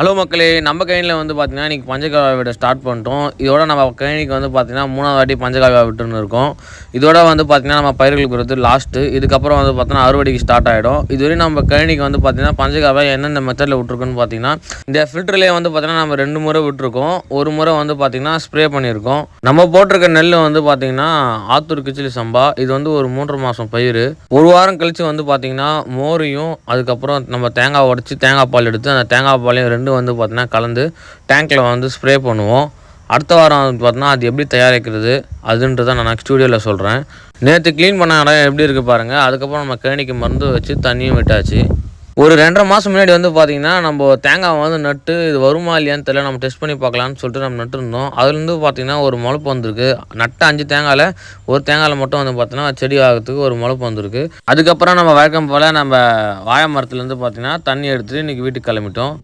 Hello மக்களே நம்ம கழனியில் வந்து பார்த்தீங்கன்னா இன்றைக்கி பஞ்சகாவியா விட ஸ்டார்ட் பண்ணிட்டோம். இதோட நம்ம கழனிக்கு வந்து பார்த்திங்கன்னா மூணாவது வாட்டி பஞ்சகாவியா விட்டுன்னு இருக்கோம். இதோட வந்து பார்த்திங்கன்னா நம்ம பயிர்களுக்கு வந்து லாஸ்ட்டு இதுக்கப்புறம் வந்து பார்த்தீங்கன்னா அறுவடைக்கு ஸ்டார்ட் ஆகிடும் இதுவரையும் நம்ம கழனிக்கு வந்து பார்த்தீங்கன்னா பஞ்சகாவியா என்னென்ன மெத்தடில் விட்டுருக்கோன்னு பார்த்தீங்கன்னா இந்த ஃபில்டர்லேயே வந்து பார்த்திங்கன்னா நம்ம ரெண்டு முறை விட்டுருக்கோம். ஒரு முறை வந்து பார்த்திங்கன்னா ஸ்ப்ரே பண்ணியிருக்கோம். நம்ம போட்டிருக்க நெல் வந்து பார்த்திங்கன்னா ஆத்தூர் கிச்சிலி சம்பா. இது வந்து ஒரு மூன்று மாதம் பயிர். ஒரு வாரம் கழித்து வந்து பார்த்தீங்கன்னா மோரையும் அதுக்கப்புறம் நம்ம தேங்காய் உடச்சி தேங்காய் பால் எடுத்து அந்த தேங்காய் பாலையும் ரெண்டு ரெண்டும் வந்து பார்த்திங்கன்னா கலந்து டேங்க்கில் வந்து ஸ்ப்ரே பண்ணுவோம். அடுத்த வாரம் வந்து பார்த்தீங்கன்னா அது எப்படி தயாரிக்கிறது அதுன்றதை நான் நெக்ஸ்ட் வீடியோவில் சொல்கிறேன் நேற்று க்ளீன் பண்ண இடம் எப்படி இருக்குது பாருங்கள் அதுக்கப்புறம் நம்ம கேணிக்கு மருந்து வச்சு தண்ணியும் விட்டாச்சு. ஒரு ரெண்டரை மாதம் முன்னாடி வந்து பார்த்தீங்கன்னா நம்ம தேங்காய் வந்து நட்டு இது வருமா இல்லையான்னு தெரியல. நம்ம டெஸ்ட் பண்ணி பார்க்கலான்னு சொல்லிட்டு நம்ம நட்டுருந்தோம். அதுலேருந்து பார்த்திங்கன்னா ஒரு முளைப்பு வந்திருக்கு. நட்ட அஞ்சு தேங்காயில் ஒரு தேங்காயில் மட்டும் வந்து பார்த்திங்கன்னா செடி ஆகிறதுக்கு ஒரு முழப்பு வந்திருக்கு. அதுக்கப்புறம் நம்ம வழக்கம் போல் நம்ம வாழை மரத்துலேருந்து பார்த்திங்கன்னா தண்ணி எடுத்துகிட்டு இன்றைக்கி வீட்டுக்கு கிளம்பிட்டோம்.